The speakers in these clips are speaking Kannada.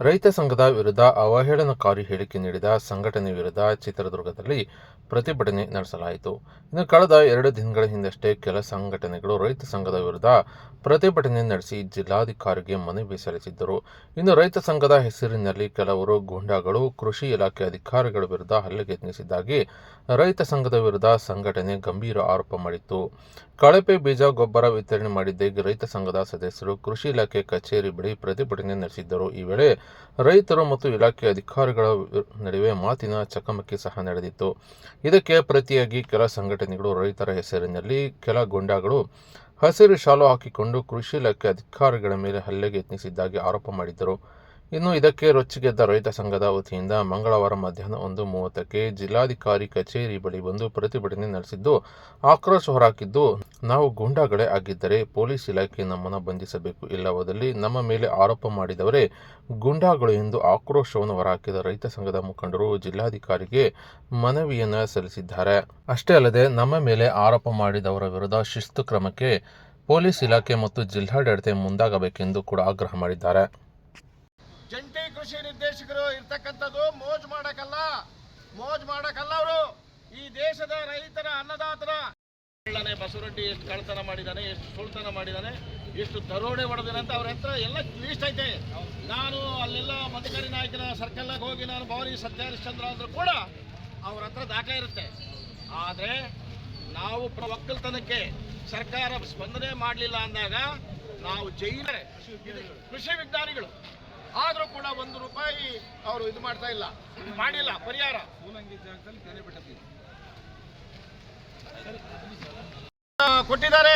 ರೈತ ಸಂಘದ ವಿರುದ್ಧ ಅವಹೇಳನಕಾರಿ ಹೇಳಿಕೆ ನೀಡಿದ ಸಂಘಟನೆ ವಿರುದ್ಧ ಚಿತ್ರದುರ್ಗದಲ್ಲಿ ಪ್ರತಿಭಟನೆ ನಡೆಸಲಾಯಿತು. ಇನ್ನು ಕಳೆದ ಎರಡು ದಿನಗಳ ಹಿಂದಷ್ಟೇ ಕೆಲ ಸಂಘಟನೆಗಳು ರೈತ ಸಂಘದ ವಿರುದ್ಧ ಪ್ರತಿಭಟನೆ ನಡೆಸಿ ಜಿಲ್ಲಾಧಿಕಾರಿಗೆ ಮನವಿ ಸಲ್ಲಿಸಿದ್ದರು. ಇನ್ನು ರೈತ ಸಂಘದ ಹೆಸರಿನಲ್ಲಿ ಕೆಲವರು ಗೂಂಡಾಗಳು, ಕೃಷಿ ಇಲಾಖೆ ಅಧಿಕಾರಿಗಳ ವಿರುದ್ಧ ಹಲ್ಲೆಗೆ ಯತ್ನಿಸಿದ್ದಾಗಿ ರೈತ ಸಂಘದ ವಿರುದ್ಧ ಸಂಘಟನೆ ಗಂಭೀರ ಆರೋಪ ಮಾಡಿತ್ತು. ಕಳಪೆ ಬೀಜ ಗೊಬ್ಬರ ವಿತರಣೆ ಮಾಡಿದ್ದೇ ರೈತ ಸಂಘದ ಸದಸ್ಯರು ಕೃಷಿ ಇಲಾಖೆ ಕಚೇರಿ ಬಳಿ ಪ್ರತಿಭಟನೆ ನಡೆಸಿದ್ದರು. ಈ ವೇಳೆ ರೈತರು ಮತ್ತು ಇಲಾಖೆ ಅಧಿಕಾರಿಗಳ ನಡುವೆ ಮಾತಿನ ಚಕಮಕಿ ಸಹ ನಡೆದಿತ್ತು. ಇದಕ್ಕೆ ಪ್ರತಿಯಾಗಿ ಕೆಲ ಸಂಘಟನೆಗಳು ರೈತರ ಹೆಸರಿನಲ್ಲಿ ಕೆಲ ಗೂಂಡಾಗಳು ಹಸಿರು ಶಾಲು ಹಾಕಿಕೊಂಡು ಕೃಷಿ ಇಲಾಖೆ ಅಧಿಕಾರಿಗಳ ಮೇಲೆ ಹಲ್ಲೆಗೆ ಯತ್ನಿಸಿದ್ದಾಗಿ ಆರೋಪ ಮಾಡಿದ್ದರು. ಇನ್ನು ಇದಕ್ಕೆ ರೊಚ್ಚಿಗೆದ್ದ ರೈತ ಸಂಘದ ವತಿಯಿಂದ ಮಂಗಳವಾರ ಮಧ್ಯಾಹ್ನ ಒಂದು ಮೂವತ್ತಕ್ಕೆ ಜಿಲ್ಲಾಧಿಕಾರಿ ಕಚೇರಿ ಬಳಿ ಬಂದು ಪ್ರತಿಭಟನೆ ನಡೆಸಿದ್ದು, ಆಕ್ರೋಶ ಹೊರಹಾಕಿದ್ದು, ನಾವು ಗೂಂಡಾಗಳೇ ಆಗಿದ್ದರೆ ಪೊಲೀಸ್ ಇಲಾಖೆ ನಮ್ಮನ್ನು ಬಂಧಿಸಬೇಕು. ಇಲ್ಲವಾದಲ್ಲಿ ನಮ್ಮ ಮೇಲೆ ಆರೋಪ ಮಾಡಿದವರೇ ಗೂಂಡಾಗಳು ಎಂದು ಆಕ್ರೋಶವನ್ನು ಹೊರಹಾಕಿದ ರೈತ ಸಂಘದ ಮುಖಂಡರು ಜಿಲ್ಲಾಧಿಕಾರಿಗೆ ಮನವಿಯನ್ನು ಸಲ್ಲಿಸಿದ್ದಾರೆ. ಅಷ್ಟೇ ಅಲ್ಲದೆ ನಮ್ಮ ಮೇಲೆ ಆರೋಪ ಮಾಡಿದವರ ವಿರುದ್ಧ ಶಿಸ್ತು ಕ್ರಮಕ್ಕೆ ಪೊಲೀಸ್ ಇಲಾಖೆ ಮತ್ತು ಜಿಲ್ಲಾಡಳಿತ ಮುಂದಾಗಬೇಕೆಂದು ಕೂಡ ಆಗ್ರಹ ಮಾಡಿದ್ದಾರೆ. ಕೃಷಿ ನಿರ್ದೇಶಕರು ಇರ್ತಕ್ಕಂಥದ್ದು ಮೋಜ್ ಮಾಡಕ್ಕಲ್ಲ ಮೋಜ್ ಮಾಡಕ್ಕಲ್ಲ ಅವರು. ಈ ದೇಶದ ರೈತರ ಅನ್ನದಾತರ ಬಸವರೆಡ್ಡಿ ಎಷ್ಟು ಕಳ್ತನ ಮಾಡಿದ್ದಾನೆ, ಎಷ್ಟು ಸುಳ್ತನ ಮಾಡಿದ್ದಾನೆ, ಎಷ್ಟು ದರೋಡೆ ಹೊಡೆದಿದೆ ಅಂತ ಅವ್ರ ಹತ್ರ ಎಲ್ಲ ಲೀಸ್ಟ್ ಐತೆ. ನಾನು ಅಲ್ಲೆಲ್ಲ ಮಧುಕರಿ ನಾಯಕನ ಸರ್ಕಲ್ನಾಗ ಹೋಗಿ ನಾನು ಭವಾನಿ ಸತ್ಯಹರಿಶ್ಚಂದ್ರ ಅಂದ್ರೂ ಕೂಡ ಅವ್ರ ಹತ್ರ ದಾಖಲೆ ಇರುತ್ತೆ. ಆದರೆ ನಾವು ಒಕ್ಕಲ್ತನಕ್ಕೆ ಸರ್ಕಾರ ಸ್ಪಂದನೆ ಮಾಡಲಿಲ್ಲ ಅಂದಾಗ ನಾವು ಜೈಲೇ ಕೃಷಿ ವಿಜ್ಞಾನಿಗಳು. ಆದರೂ ಕೂಡ ಒಂದು ರೂಪಾಯಿ ಅವರು ಇದು ಮಾಡ್ತಾ ಇಲ್ಲ. ಮಾಡಿಲ್ಲ ಪರಿಹಾರ. ಕೊಟ್ಟಿದ್ದಾರೆ.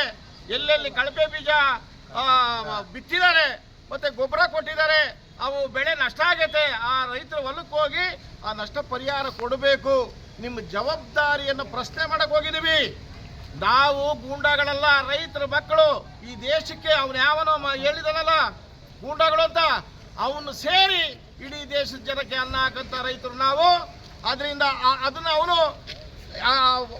ಎಲ್ಲೆಲ್ಲಿ ಕಳಪೆ ಬೀಜ ಬಿತ್ತಿದ್ದಾರೆ ಮತ್ತೆ ಗೊಬ್ಬರ ಕೊಟ್ಟಿದ್ದಾರೆ ಅವು ಬೆಳೆ ನಷ್ಟ ಆಗೈತೆ. ಆ ರೈತರ ಹೊಲಕ್ಕೆ ಹೋಗಿ ಆ ನಷ್ಟ ಪರಿಹಾರ ಕೊಡಬೇಕು. ನಿಮ್ಮ ಜವಾಬ್ದಾರಿಯನ್ನು ಪ್ರಶ್ನೆ ಮಾಡಕ್ ಹೋಗಿದ್ದೀವಿ. ನಾವು ಗೂಂಡಾಗಳಲ್ಲ ರೈತರ ಮಕ್ಕಳು. ಈ ದೇಶಕ್ಕೆ ಅವನು ಯಾವನೋ ಹೇಳಿದನಲ್ಲ ಗೂಂಡಾಗಳು ಅಂತ. ಸೇರಿ ಇಡೀ ದೇಶದ ಜನಕ್ಕೆ ಅನ್ನ ಹಾಕಂತ ರೈತರು ನಾವು. ಅದರಿಂದ ಅದನ್ನ ಅವನು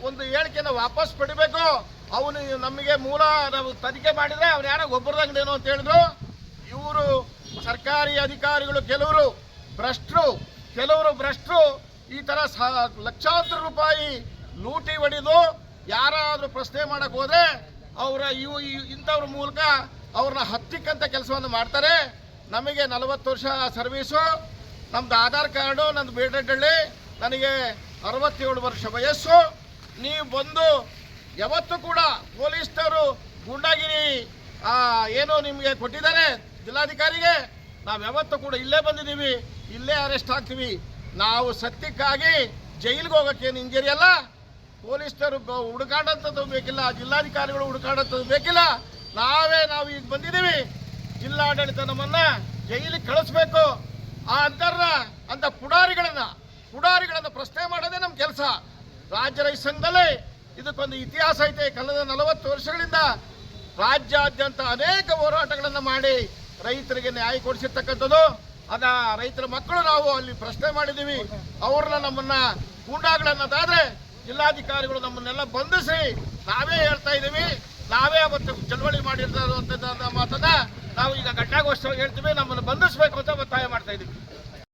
ಒಂದು ಹೇಳಿಕೆಯನ್ನು ವಾಪಸ್ ಪಡಿಬೇಕು. ಅವನು ನಮಗೆ ಮೂಲ ನಾವು ತನಿಖೆ ಮಾಡಿದ್ರೆ ಅವ್ನು ಯಾರೋ ಗೊಬ್ಬರದ ಅಂಗಡಿನೋ ಅಂತ ಹೇಳಿದ್ರು. ಇವರು ಸರ್ಕಾರಿ ಅಧಿಕಾರಿಗಳು ಕೆಲವರು ಭ್ರಷ್ಟರು ಕೆಲವರು ಭ್ರಷ್ಟರು ಈ ತರ ಸ- ಲಕ್ಷಾಂತರ ರೂಪಾಯಿ ಲೂಟಿ ಹೊಡೆದು ಯಾರಾದರೂ ಪ್ರಶ್ನೆ ಮಾಡಕ್ ಹೋದ್ರೆ ಅವರ ಇವು ಇಂಥವ್ರ ಮೂಲಕ ಅವ್ರನ್ನ ಹತ್ತಿಕ್ಕಂತ ಕೆಲಸವನ್ನು ಮಾಡ್ತಾರೆ. ನಮಗೆ ನಲವತ್ತು ವರ್ಷ ಸರ್ವೀಸು, ನಮ್ದು ಆಧಾರ್ ಕಾರ್ಡು, ನಂದು ಬೇಡಡ್ಡಳ್ಳಿ ನನಗೆ ಅರವತ್ತೇಳು ವರ್ಷ ವಯಸ್ಸು. ನೀವು ಬಂದು ಯಾವತ್ತೂ ಕೂಡ ಪೊಲೀಸ್ನವರು ಗುಂಡಾಗಿರಿ ಏನು ನಿಮಗೆ ಕೊಟ್ಟಿದ್ದಾರೆ ಜಿಲ್ಲಾಧಿಕಾರಿಗೆ, ನಾವು ಯಾವತ್ತೂ ಕೂಡ ಇಲ್ಲೇ ಬಂದಿದ್ದೀವಿ, ಇಲ್ಲೇ ಅರೆಸ್ಟ್ ಆಗ್ತೀವಿ. ನಾವು ಸತ್ಯಕ್ಕಾಗಿ ಜೈಲಿಗೆ ಹೋಗೋಕ್ಕೇನು ಇಂಜರಿ ಅಲ್ಲ ಪೊಲೀಸ್ನವರು ಹುಡುಕಾಡಂಥದ್ದು ಬೇಕಿಲ್ಲ, ಜಿಲ್ಲಾಧಿಕಾರಿಗಳು ಹುಡುಕಾಡಂಥದ್ದು ಬೇಕಿಲ್ಲ. ನಾವೇ ನಾವು ಈಗ ಬಂದಿದ್ದೀವಿ. ಜಿಲ್ಲಾಡಳಿತ ನಮ್ಮನ್ನ ಜೈಲಿಗೆ ಕಳಿಸ್ಬೇಕು. ಆ ಅಂತರ ಅಂತ ಪುಡಾರಿಗಳನ್ನ ಪುಡಾರಿಗಳನ್ನ ಪ್ರಶ್ನೆ ಮಾಡೋದೇ ನಮ್ಮ ಕೆಲಸ. ರಾಜ್ಯ ರೈತ ಸಂಘದಲ್ಲಿ ಇದಕ್ಕೊಂದು ಇತಿಹಾಸ ಐತೆ. ಕಳೆದ ನಲವತ್ತು ವರ್ಷಗಳಿಂದ ರಾಜ್ಯಾದ್ಯಂತ ಅನೇಕ ಹೋರಾಟಗಳನ್ನು ಮಾಡಿ ರೈತರಿಗೆ ನ್ಯಾಯ ಕೊಡಿಸಿರ್ತಕ್ಕಂಥದ್ದು. ಅದ ರೈತರ ಮಕ್ಕಳು ನಾವು ಅಲ್ಲಿ ಪ್ರಶ್ನೆ ಮಾಡಿದ್ದೀವಿ. ಅವ್ರನ್ನ ನಮ್ಮನ್ನ ಗೂಂಡಾಗಳನ್ನದಾದ್ರೆ ಜಿಲ್ಲಾಧಿಕಾರಿಗಳು ನಮ್ಮನ್ನೆಲ್ಲ ಬಂಧಿಸಿ ನಾವೇ ಹೇಳ್ತಾ ಇದ್ದೀವಿ. ನಾವೇ ಅವತ್ತು ಚಳವಳಿ ಮಾಡಿರ್ತಕ್ಕಂಥ ಮಾತನ್ನ ನಾವು ಈಗ ಘಟನಾಗೋಷ್ಠಿಯಾಗಿ ಹೇಳ್ತೀವಿ ನಮ್ಮನ್ನು ಬಂಧಿಸಬೇಕು ಅಂತ ಒತ್ತಾಯ ಮಾಡ್ತಾ ಇದ್ದೀವಿ